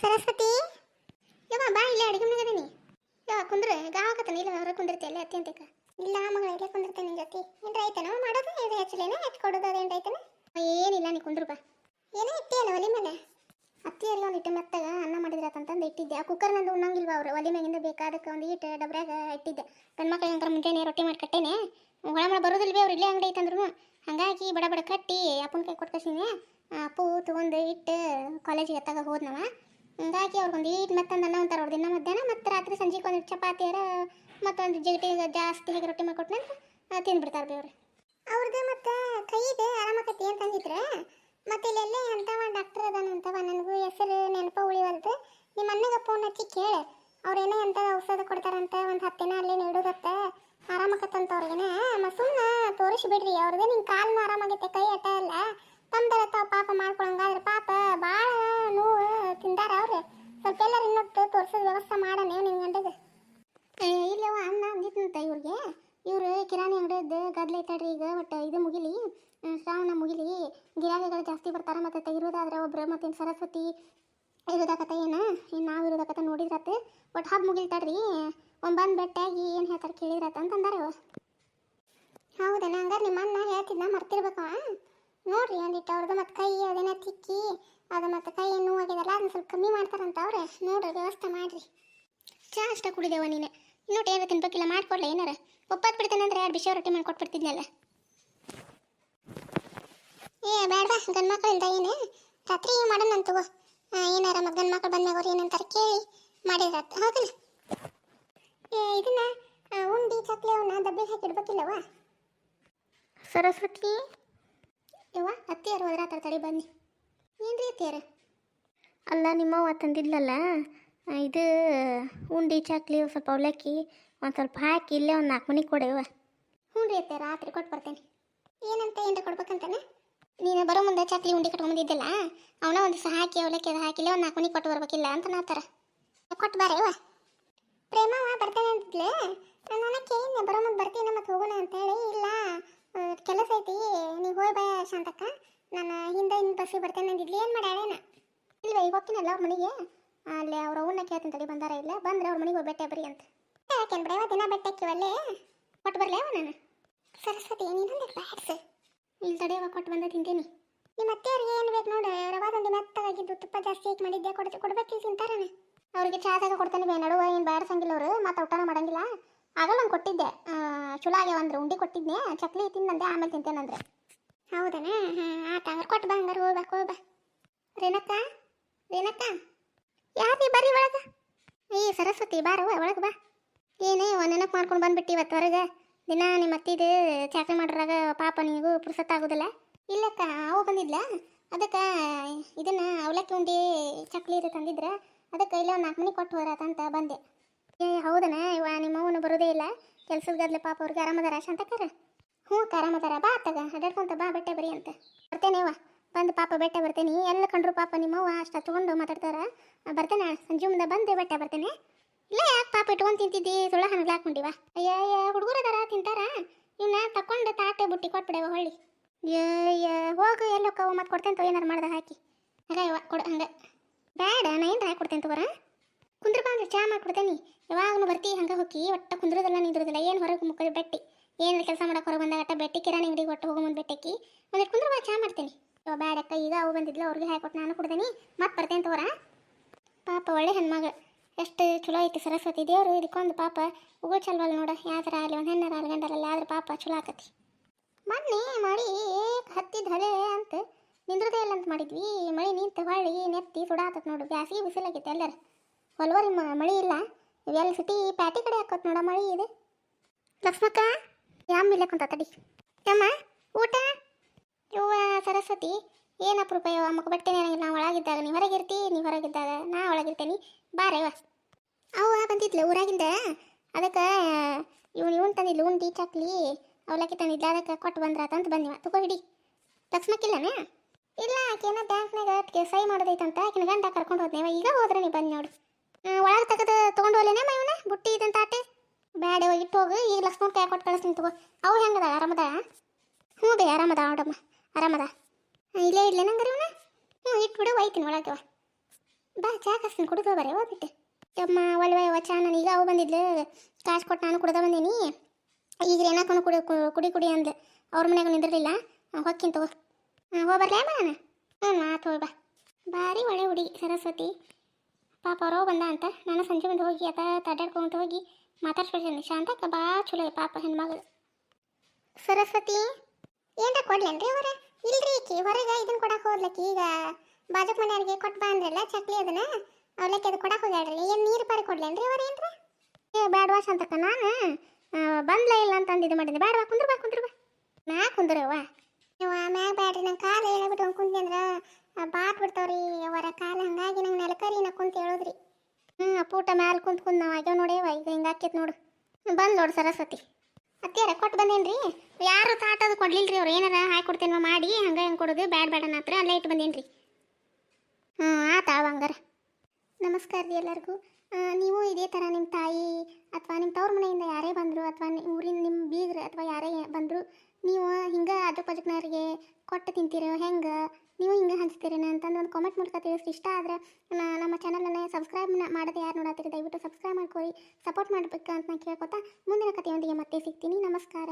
ಸರಸ್ವತಿ? ಯವ್ವ, ಬಾ ಇಲ್ಲೇ ಅಡಿಗೆ ಮನೆಗದೀನಿ ಯವ್ವ, ಕುಂದ್ರ. ಗಾವಕತ್ತನ ಇಲ್ಲ ಹೊರ ಇಲ್ಲ ಅಲ್ಲೇ ಅತ್ಯಂತಿಕ? ಇಲ್ಲ ಮಗಳ ಇಲ್ಲೇ ಕುಂದಿರ್ತೇನೆ ನಿನ್ ಜೊತೆ. ಏನ್ರ ರೈತನ ಮಾಡೋದು ಇದು ಹೆಚ್ಚಲೇನ ಹೆಚ್ಚು ಕೊಡೋದು ಅದೇನ್ರ ಏನಿಲ್ಲ, ನೀ ಕುಂದ್ರ ಬಾ. ಏನೋ ಇಟ್ಟೇನು ಒಲಿ ಮೇಲೆ? ಅತ್ತಿ ಎಲ್ಲ ಒಂದು ಇಟ್ಟು ಮೆತ್ತಗ ಅನ್ನ ಮಾಡಿದ್ರತಂತಂದು ಇಟ್ಟಿದ್ದೆ. ಆ ಕುಕ್ಕರ್ ನಂದು ಉಣ್ಣಂಗಿಲ್ವ ಅವ್ರು? ಒಲಿ ಮ್ಯಾಗಿಂದ ಬೇಕಾದಕ್ಕೆ ಒಂದು ಇಟ್ಟು ಡಬ್ರಾಗ ಇಟ್ಟಿದ್ದೆ. ಗಂಡ ಮಕ್ಳು ಹೆಂಗ್ರ ಮುಂಜಾನೆ ರೊಟ್ಟಿ ಮಾಡಿ ಕಟ್ಟೇನೆ. ಒಳಮಳ ಬರೋದಿಲ್ವೇ ಅವ್ರು? ಇಲ್ಲೇ ಅಂಗಡಿ ಐತಂದ್ರು ಹಂಗಾಗಿ ಬಡ ಬಡ ಕಟ್ಟಿ ಅಪ್ಪನ ಕೈ ಕೊಟ್ಟು ಕಳ್ಸೀನಿ ಅಪ್ಪು ತೊಗೊಂಡು ಇಟ್ಟು ಕಾಲೇಜಿಗೆ ಎತ್ತಾಗ ಹೋದ್ನವ. ಹಂಗಾಗಿ ಅವ್ರಿಗೊಂದು ಈಟ್ ಮತ್ತೊಂದು ಅನ್ನ ಒಂಥರ ದಿನ ಮಧ್ಯಾಹ್ನ ಮತ್ತು ರಾತ್ರಿ ಸಂಜೆಗೆ ಒಂದು ಚಪಾತಿಯರ ಮತ್ತೊಂದು ಜಿಗಟಿ ಜಾಸ್ತಿ ಹೇಗೆ ರೊಟ್ಟಿ ಕೊಟ್ಟನಂತ ತಿಂದ್ಬಿಡ್ತಾರೆ ಬೇವ್ರು ಮತ್ತೆ ಮತ್ತು ಕೈಗೆ ಆರಾಮಾಗತ್ತೆ ಅಂತ ಅಂದಿದ್ರೆ, ಮತ್ತೆ ಇಲ್ಲೆಲ್ಲೇ ಒಂದು ಡಾಕ್ಟರ್ ಅದಾನ ಅಂತವ ನನಗೂ ಹೆಸರು ನೆನಪು ಉಳಿವಲ್ದು. ನಿಮ್ಮ ಅಣ್ಣಗೆ ಫೋನ್ ಹಚ್ಚಿ ಕೇಳಿ ಅವ್ರೇನೋ ಎಂಥ ಔಷಧ ಕೊಡ್ತಾರಂತ, ಒಂದು ಹತ್ತು ದಿನ ಅಲ್ಲೇ ನೀಡೋದತ್ತ ಆರಾಮಕತ್ತಂತ ಅವ್ರಿಗೇನ ಸುಮ್ಮನೆ ತೋರಿಸ್ಬಿಡ್ರಿ ಅವ್ರದ್ದು ನಿನ್ನ ಆರಾಮ ಆರಾಮಾಗೈತೆ, ಕೈ ಅಟ್ಟ ಇಲ್ಲ ತಮ್ದರ ತಾವು ಪಾಪ ಮಾಡ್ಕೊಳಂಗಾದ್ರೆ ಪಾಪ ಭಾಳ ನೋವು ತಿಂದಾರ ಅವ್ರಿ. ಸ್ವಲ್ಪ ಎಲ್ಲರ ಇನ್ನೊಟ್ಟು ತೋರಿಸೋದು ವ್ಯವಸ್ಥೆ ಮಾಡ ನೀವು ನಿನ್ನ ಗಂಡಗೆ? ಇಲ್ಲವ ಅನ್ನ ಅಂದಿತ್ತಂತ ಇವ್ರಿಗೆ. ಇವ್ರು ಕಿರಾಣಿ ಅಂಗಡಿಯದ್ದು ಗದ್ಲ ಐತಡ್ರಿ ಈಗ, ಒಟ್ಟು ಇದು ಮುಗಿಲಿ. ಶ್ರಾವಣ ಮುಗಿಲಿ. ಗಿರಾಕಿಗಳು ಜಾಸ್ತಿ ಬರ್ತಾರೆ ಮತ್ತು ತೆಗಿರೋದಾದ್ರೆ ಒಬ್ರು ಮತ್ತು ಸರಸ್ವತಿ ಇರೋದಾಕತ್ತ ಏನು? ಇನ್ನು ನಾವು ಇರೋದಾಕತ್ತ ನೋಡಿದ್ರತ್ತೆ ಒಟ್ಟು ಹಬ್ಬ ಮುಗಿಲ್ತಡ್ರಿ ಒಂದು ಬಂದು ಬೆಟ್ಟಾಗಿ ಏನು ಹೇಳ್ತಾರೆ ಕೇಳಿದ್ರತ್ತ ಅಂತಂದಾರೆ ಹೌದಣ್ಣ ಹಂಗಾರೆ ನಿಮ್ಮ ಅಣ್ಣ ಹೇಳ್ತಿದ್ದ ಮರ್ತಿರ್ಬೇಕವ ನೋಡ್ರಿ ಒಂದಿಟ್ಟು ಅವ್ರದ್ದು ಮತ್ತು ಕೈ ಅದೇನ ತಿಕ್ಕಿ, ಅದು ಮತ್ತು ಕೈ ನೋವಾಗಿದಲ್ಲ ಅದನ್ನ ಸ್ವಲ್ಪ ಕಮ್ಮಿ ಮಾಡ್ತಾರಂತ ಅವ್ರೆ. ನೋಡ್ರಿ ವ್ಯವಸ್ಥೆ ಮಾಡ್ರಿ. ಚಾ ಅಷ್ಟ ಕುಡಿದೇವ ನೀನೆ. ಇನ್ನೂ ಏನಾರ ತಿನ್ಬೇಕಿಲ್ಲ, ಮಾಡ್ಕೊಡ್ಲ ಏನಾರ? ಒಪ್ಪತ್ತು ಬಿಡ್ತೇನೆ ಅಂದ್ರೆ ಎರಡು ಬಿಸಿ ರೊಟ್ಟಿ ಮಾಡ್ಕೊಟ್ಬಿಡ್ತಿದ್ನಲ್ಲ ಏ ಬೇಡ ಗಂಡು ಮಕ್ಳು ಇಲ್ದ ಏನೇ? ರಾತ್ರಿ ಮಾಡೋಣ ಅಂತ ಏನಾರ ಮತ್ತು ಗಂಡು ಮಕ್ಳು ಬಂದ್ಮ್ಯಾಗ ಅವ್ರು ಏನಂತಾರೆ ಕೇಳಿ ಮಾಡಿದ್ರೆ ಹೌದಲ್ಲ ಏ, ಇದನ್ನ ಉಂಡಿ, ಚಕ್ಲಿ ಅವನ್ನ ದಬ್ಬಿಗೆ ಹಾಕಿ ಇಡ್ಬೇಕಿಲ್ಲವ ಸರಸ್ವತಿ? ಯವ್ವ ಅತ್ತಿಯಾರು ಹೋದ್ರ ತಡಿ, ಬನ್ನಿ. ಏನ್ರಿ ಅತ್ತಿಯಾರ ಅಲ್ಲ ನಿಮ್ಮವ್ವ ತಂದಿದ್ಲಲ್ಲ ಇದು ಉಂಡಿ, ಚಕ್ಲಿ, ಸ್ವಲ್ಪ ಅವಲಕ್ಕಿ ಒಂದು ಸ್ವಲ್ಪ ಹಾಕಿ ಇಲ್ಲೇ ಒಂದು ನಾಲ್ಕು ಮನೆಗೆ ಕೊಡೆವ ಹ್ಞೂ ರೀ ಅತ್ತೆ, ರಾತ್ರಿ ಕೊಟ್ಟು ಬರ್ತೇನೆ. ಏನಂತ, ಏನ್ರ ಕೊಡ್ಬೇಕಂತಾನೆ? ನೀನು ಬರೋ ಮುಂದೆ ಚಕ್ಲಿ, ಉಂಡಿ ಕಟ್ಕೊಂಬಂದಿದ್ದಲ್ಲ, ಅವನ ಒಂದು ಸಹ ಹಾಕಿ, ಅವಲಕ್ಕಿ ಅದು ಹಾಕಿಲ್ಲ ಒಂದು ನಾಲ್ಕು ಮನೆ ಕೊಟ್ಟು ಬರ್ಬೇಕಿಲ್ಲ ಅಂತ ನಾತಾರ ಕೊಟ್ಟು ಬಾರೇವ ಪ್ರೇಮವ ಬರ್ತೇನೆ ಅಂತಿದ್ಲೆ. ನಾನು ಬರೋ ಮುಂದೆ ಬರ್ತೀನಿ ಮತ್ತೆ ಹೋಗೋಣ ಅಂತೇಳಿ. ಇಲ್ಲ ಕೆಲಸ ಐತಿ. ಶಾಂತಕ್ಕ ನಾನು ಹಿಂದೆ ಹಿಂದೆ ಬಸ್ಸಿಗೆ ಬರ್ತೇನೆ ಅಂದಿದ್ಲಿ. ಏನು ಮಾಡ್ಯಾಳೇನ ಇಲ್ವೇ, ಈಗ ಹೋಗ್ತೀನಲ್ಲ ಅವ್ರ ಮನೆಗೆ? ಅಲ್ಲಿ ಅವ್ರ ಅವನ್ನ ಕೇಳ್ತೀನಿ ತಡಿ, ಬಂದಾರ ಇಲ್ಲ? ಬಂದ್ರೆ ಅವ್ರ ಮನೆಗೆ ಹೋಗ್ಬೇಟೆ ಬರೀ ಅಂತ. ಯಾಕೆ ಬಿಡವ ದಿನ ಬೆಟ್ಟ ಹಾಕಿವಲ್ಲೇ ಕೊಟ್ಟು ಬರ್ಲೇವ ನಾನು? ಸರಸ್ವತಿ ನೀನೊಂದು ಬ್ಯಾಡ್ಸ್ ಇಲ್ಲಿ ತಡೆಯವ ಕೊಟ್ಟು ಬಂದ ತಿಂತೀನಿ. ನಿಮ್ಮ ಅತ್ತೆಯವ್ರಿಗೆ ಏನು ಬೇಕು ನೋಡು ದಂಡಿ ಮೆತ್ತಗಾಗಿದ್ದು ತುಪ್ಪ ಜಾಸ್ತಿ ಹಾಕಿ ಮಾಡಿದ್ದೆ ಕೊಡ್ತು ಕೊಡ್ಬೇಕಿಲ್ಲ ತಿಂತಾರನೆ ಅವ್ರಿಗೆ ಚಾದಾಗ ಕೊಡ್ತಾನೆ ಬೇ ನಡುವ ಏನು ಬ್ಯಾಡ್ಸಂಗಿಲ್ಲ ಅವರು ಮತ್ತೆ ಊಟನ ಮಾಡಂಗಿಲ್ಲ. ಆಗಲ್ಲ ನಾನು ಕೊಟ್ಟಿದ್ದೆ. ಚುಲಾಗೆ ಅಂದ್ರೆ ಉಂಡಿ ಕೊಟ್ಟಿದ್ದೆ ಚಕ್ಲಿ ತಿನ್ನಂದೆ ಆಮೇಲೆ ತಿಂತೇನಂದ್ರೆ. ಹೌದನ? ಹಾಂ ಆತ. ಹಂಗಾರೆ ಕೊಟ್ಟು ಬಾ, ಹಂಗಾರೆ ಹೋಗ್ಬಾ ಹೋಗ್ಬಾ ರೇಣಕ್ಕ ರೇಣಕ್ಕ ಯಾರೀ ಬರ್ರಿ ಒಳಗೆ? ಏ, ಸರಸ್ವತಿ ಬಾರವ ಒಳಗೆ ಬಾ. ಏನೇ ನೆನಪು ಮಾಡ್ಕೊಂಡು ಬಂದ್ಬಿಟ್ಟು ಇವತ್ತು ಹೊರಗೆ. ದಿನ ನಿಮ್ಮ ಅತ್ತಿದು ಚಾಕ್ರಿ ಮಾಡ್ರಾಗ ಪಾಪ ನಿನಗೂ ಪುರ್ಸತ್ತಾಗೋದಿಲ್ಲ ಇಲ್ಲಕ್ಕ, ಅವು ಬಂದಿದ್ಲ? ಅದಕ್ಕೆ, ಇದನ್ನ ಅವಲಕ್ಕಿ ಉಂಡಿ ಚಕ್ಲಿ ಇದು ತಂದಿದ್ರ. ಅದಕ್ಕೆ ಇಲ್ಲ ನಾಲ್ಕು ಮನೆ ಕೊಟ್ಟು ಹೋರಾತಂತ ಬಂದೆ. ಏ, ಹೌದನ? ಇವ ನಿಮ್ಮ ಅವನು ಬರೋದೇ ಇಲ್ಲ. ಕೆಲಸದ ಗದ್ಲೆ ಪಾಪ ಅವ್ರಿಗೆ ಆರಾಮದಾರ ಶಾಂತಕ್ಕಾರ ಹ್ಞೂ ಆರಾಮದಾರ ಬಾ ತಗ ಅಡ್ಡಾಡ್ಕೊಂತ ಬಾ ಬೆಟ್ಟೆ ಬರಿ ಅಂತ. ಬರ್ತೇನೆ ಅವ್ವ. ಬಂದು ಪಾಪ ಬೆಟ್ಟ ಬರ್ತೇನೆ. ಎಲ್ಲ ಕಂಡ್ರು ಪಾಪ ನಿಮ್ಮವ್ವ ಅಷ್ಟ ತೊಗೊಂಡು ಮಾತಾಡ್ತಾರ. ಬರ್ತೇನೆ ಸಂಜೆ ಮುಂದೆ ಬಂದೆ ಬೆಟ್ಟ ಬರ್ತೇನೆ. ಇಲ್ಲ ಯಾಕೆ ಪಾಪ ಇಟ್ಕೊಂಡು ತಿಂತಿದ್ದಿ? ಸುಳ್ಳ ಹಣ್ಣು ಹಾಕೊಂಡಿವ ಅಯ್ಯ ಅಯ್ಯ, ಹುಡುಗರು ಅದಾರ, ತಿಂತಾರ? ಇವನ್ನ ತಕೊಂಡು ತಾಟೆ ಬುಟ್ಟಿ ಕೊಟ್ಬಿಡವ ಹೊಳ್ಳಿ. ಅಯ್ಯ ಹೋಗು ಎಲ್ಲ ಹೋಗವ ಮತ್ತೆ ಕೊಡ್ತೇನೆ ತೋ ಏನಾರು ಮಾಡ್ದೆ ಹಾಕಿ. ಹಾಗ ಇವ ಕೊಡು, ಹಂಗೆ. ಬೇಡ ನಾ ಏನು ಹಾಕಿ ಕೊಡ್ತೇನೆ ತಗೋರ? ಕುಂದ್ರ ಅಂದ್ರೆ ಚಾ ಮಾಡ್ಕೊಡ್ತೇನೆ. ಯಾವಾಗಲೂ ಬರ್ತಿ, ಹಂಗೆ ಹೋಗಿ ಒಟ್ಟ ಕುಂದ್ರದಲ್ಲ ನಿಂದ್ರದಿಲ್ಲ. ಏನು ಹೊರಗೆ ಮುಖದ ಬೆಟ್ಟಿ. ಏನು ಕೆಲಸ ಮಾಡಕ್ಕೆ ಹೊರಗೆ ಬಂದಾಗ ಬೆಟ್ಟಿ ಕಿರಾಣಿ ಅಂಗಡಿಗೆ ಒಟ್ಟು ಹೋಗೋ ಮುಂದೆ ಬೆಟ್ಟಕ್ಕಿ. ಒಂದು ಕುಂದ್ರ ಬಾ, ಚಾ ಮಾಡ್ತೇನೆ. ಇವ ಬೇಡಕ್ಕ ಈಗ ಅವು ಬಂದಿದ್ಲು, ಅವ್ರಿಗೆ ಹಾಕೊಟ್ಟು ನಾನು ಕುಡ್ದೇನಿ. ಮತ್ತೆ ಬರ್ತೇನೆ ತೋರ ಪಾಪ, ಒಳ್ಳೆ ಹೆಣ್ಮಗ ಎಷ್ಟು ಚಲೋ ಐತಿ ಸರಸ್ವತಿ ದೇವರು, ಇದಕ್ಕೊಂದು ಪಾಪ ಉಗೋ ಚಲ್ವಲ್ಲ ನೋಡ ಯಾವ್ದಾರ ಆಗಲಿ, ಒಂದು ಹೆಣ್ಣರ ಆಗಲಿ ಗಂಡರಲ್ಲಿ, ಆದ್ರೆ ಪಾಪ ಚಲೋ ಆಕತಿ. ಮೊನ್ನೆ ಮಳಿ ಹತ್ತಿದ ಹಳೆ ಅಂತ, ನಿಂದ್ರದೇ ಇಲ್ಲ ಅಂತ ಮಾಡಿದ್ವಿ. ಮಳಿ ನಿಂತು ಹೊಳ್ಳಿ ನೆತ್ತಿ ಸುಡಾತತ್ ನೋಡು, ಬ್ಯಾಸಿಗೆ ಬಿಸಿಲಾಗೈತೆ ಎಲ್ಲರ. ಹೊಲ್ವರಿ ಮಳಿ ಇಲ್ಲ. ಇವೆಲ್ಲ ಸಿಟಿ ಪ್ಯಾಟಿ ಕಡೆ ಹಾಕೋತ್ ನೋಡ ಮಳಿ ಇದೆ. ಲಕ್ಷ್ಮಕ್ಕ? ಯಾಮ್ ಇಲ್ಲಕ್ಕಂತ ತಡಿ. ಯಮ್ಮ, ಊಟ? ಯುವ ಸರಸ್ವತಿ, ಏನು ಅಪರೂಪ ಯವ್ವ? ಮಕ್ಕ ಬಟ್ಟೆನೇ ಇರಂಗಿಲ್ಲ ನಾ ಒಳಗಿದ್ದಾಗ ನೀ ಹೊರಗಿರ್ತಿ ನೀ ಹೊರಗಿದ್ದಾಗ ನಾ ಬಾರೆ ಬಾರೇವ ಅವ್ವ, ಬಂದಿದ್ಲು ಊರಾಗಿಂದ? ಅದಕ್ಕೆ, ಇವ್ನು, ಇವನ್ ತಂದಿದ್ಲು ದಿ ಚಕ್ಲಿ, ಅವಲಕ್ಕಿ ತಂದಿದ್ಲ. ಅದಕ್ಕೆ ಕೊಟ್ಟು ಬಂದ್ರಾತ ಅಂತ ಬಂದಿವ ತಗೋ ಹಿಡಿ ಲಕ್ಷ್ಮಕ್ಕಿಲ್ಲನೇ? ಇಲ್ಲ ಆಕೆನ ಬ್ಯಾಂಕ್ನಾಗ ಅದಕ್ಕೆ ಸೈ ಮಾಡೋದೈತಂತ. ಆಕಿನ ಗಂಡ ಕರ್ಕೊಂಡು ಹೋದ್ನೇವ ಈಗ ಹೋದ್ರೆ ನೀ ಬಂದು ನೋಡು ಒಳಗೆ ತೆಗೆದು ತೊಗೊಂಡು ಹೋಗ್ಲೇನೆ ಮೈವನ ಬುಟ್ಟಿ ಇದಂತ ಆಟೆ ಬ್ಯಾಡ ಹೋಗಿ ಇಟ್ಟು ಹೋಗು ಈಗ ಲಕ್ಷ್ಮಣ ಕೈ ಕೊಟ್ಟು ಕಳಿಸ್ತೀನಿ ತಗೋ. ಅವು ಹೆಂಗದ ಆರಾಮದ? ಹ್ಞೂ ಬೇ, ಆರಾಮದ ಆಡಮ್ಮ ಆರಾಮದ. ಇಲ್ಲೇ ಇಡ್ಲೇನಂಗಾರ ಇವನ ಹ್ಞೂ ಇಟ್ಬಿಡು ಒಯ್ತೀನಿ ಒಳಗೆ ಬಾ, ಚಾ ಕಸ್ತೀನಿ ಕುಡಿದು ಬರೇ, ಹೋಗ್ಬಿಟ್ಟು. ಯಮ್ಮ, ಒಲ್ವ ಚಾ ನಾನು ಈಗ ಅವು ಬಂದಿದ್ಲು. ಕಾಸು ಕೊಟ್ಟು ನಾನು ಕುಡ್ದ ಬಂದೀನಿ. ಈಗ ಏನಾಕೊಂಡು ಕುಡಿ ಕುಡಿ ಕುಡಿ ಅಂದ್ಲು. ಅವ್ರ ಮನ್ಯಾಗ ನಿಂದಿರಲಿಲ್ಲ. ಹೊಕ್ಕಿನ ತಗೋ. ಹಾಂ ಅಮ್ಮ ನಾನು. ಹ್ಞೂ ಮಾತು ಹೋಗಿ ಬಾ. ಭಾರಿ ಒಳ್ಳೆ ಹುಡುಗಿ, ಸರಸ್ವತಿ. ಪಾಪ ಅವರೋ ಬಂದ ಅಂತ. ನಾನು ಸಂಜೆ ಬಂದು ಹೋಗಿ ಆತ ಅಡ್ಡಾಡ್ಕೊಂತ ಹೋಗಿ ಮಾತಾಡ್ಸ್ಬಿಡ್ತೀನಿ ಅಂತ ಭಾಳ ಚಲೋ ಪಾಪ ಹೆಣ್ಮಗಳು. ಸರಸ್ವತಿ ಏನ್ರ ಕೊಡ್ಲೇನ್ರಿ ಅವ್ರ? ಇಲ್ರಿ ಈಕಿ ಹೊರಗೆ ಇದನ್ನ ಕೊಡಕ್ಕೆ ಹೋದ್ಲಕ್ಕಿ ಈಗ ಬಾಜುಕ್ ಮನೆಯವ್ರಿಗೆ ಕೊಟ್ಟು ಬಂದ್ರಲ್ಲ ಚಕ್ಲಿ ಅದನ್ನ ಅವಲಕ್ಕಿ ಅದು ಕೊಡಕ್ಕೆ ಹೋಗ್ಯಾಡ್ರಿ ಏನು ನೀರು ಪಾರಿ ಕೊಡ್ಲೇನ್ರಿ ಅವ್ರ ಏನ್ರಿ? ಏ ಬ್ಯಾಡ್ವಾ ಶಾಂತಕ್ಕ ನಾನು? ಬಂದ್ಲ ಇಲ್ಲ ಅಂತಂದು ಇದು ಮಾಡಿದ್ದೆ ಬ್ಯಾಡ್ವಾ ಕುಂದ್ರ ಬಾ ಕುಂದ್ರ ಬಾ. ಮ್ಯಾ ಕುಂದ್ರವ್ವ ನೀವು ಮ್ಯಾಗ ಬ್ಯಾಡ್ರಿ ನಂಗೆ ಕಾಲು ಹೇಳಬಿಟ್ಟು ಕುಂತಿ ಅಂದ್ರೆ ಬಾತ್ ಬಿಡ್ತಾವ್ರಿ. ಅವರ ಕಾಲು ಹಂಗಾಗಿ ನಂಗೆ ನೆಲಕರಿ ನಾ ಕುಂತ ಹೇಳೋದ್ರಿ. ಹ್ಞೂ ಪೂಟ ಮ್ಯಾಲ ಕುಂತ್ಕೊಂಡು ಕುಂತ್ ನಾವು ಆಗ್ಯಾವ ನೋಡಿ ಈಗ ಹಿಂಗೆ ಆಕೈತೆ ನೋಡು. ಬಂದು ನೋಡು ಸರಸ್ವತಿ. ಅತ್ತಿಯಾರ ಕೊಟ್ಟು ಬಂದೇನ್ರಿ? ಯಾರು ತಾಟದು ರೀ ಅವ್ರು, ಏನಾರ ಹಾಕಿ ಕೊಡ್ತೇನೋ ಮಾಡಿ, ಹಂಗೆ ಹೆಂಗೆ ಕೊಡೋದು, ಬ್ಯಾಡ ಬ್ಯಾಡ ಹತ್ರ ಅಲ್ಲೇ ಇಟ್ಟು ಬಂದೇನ್ರಿ. ಹ್ಞೂ ಆತಾಳ ಬಂಗಾರ ನಮಸ್ಕಾರ ರೀ ಎಲ್ಲರಿಗೂ. ನೀವು ಇದೇ ಥರ ನಿಮ್ಮ ತಾಯಿ ಅಥವಾ ನಿಮ್ಮ ತವ್ರ ಮನೆಯಿಂದ ಯಾರೇ ಬಂದರು, ಅಥವಾ ಊರಿನ ನಿಮ್ಮ ಬೀಗ್ರು ಅಥವಾ ಯಾರೇ ಬಂದರು, ನೀವು ಹಿಂಗೆ ಅದ್ರ ಪಜಕ್ನವ್ರಿಗೆ ಕೊಟ್ಟು ತಿಂತೀರೋ, ಹೆಂಗೆ? ನೀವು ಹಿಂಗೆ ಹಂಚ್ತೀರೇನ ಅಂತಂದು ಒಂದು ಕಾಮೆಂಟ್ ಮೂಲಕ ತಿಳಿಸಿ ಇಷ್ಟ ಆದರೆ ನಮ್ಮ ಚಾನಲನ್ನೇ ಸಬ್ಸ್ಕ್ರೈಬ್ ಮಾಡದೆ ಯಾರು ನೋಡತ್ತೀರಿ ದಯವಿಟ್ಟು ಸಬ್ಸ್ಕ್ರೈಬ್ ಮಾಡ್ಕೊಳ್ಳಿ ಸಪೋರ್ಟ್ ಮಾಡಬೇಕು ಅಂತ ನಾನು ಕೇಳ್ಕೊತಾ ಮುಂದಿನ ಕಥೆಯೊಂದಿಗೆ ಮತ್ತೆ ಸಿಗ್ತೀನಿ. ನಮಸ್ಕಾರ.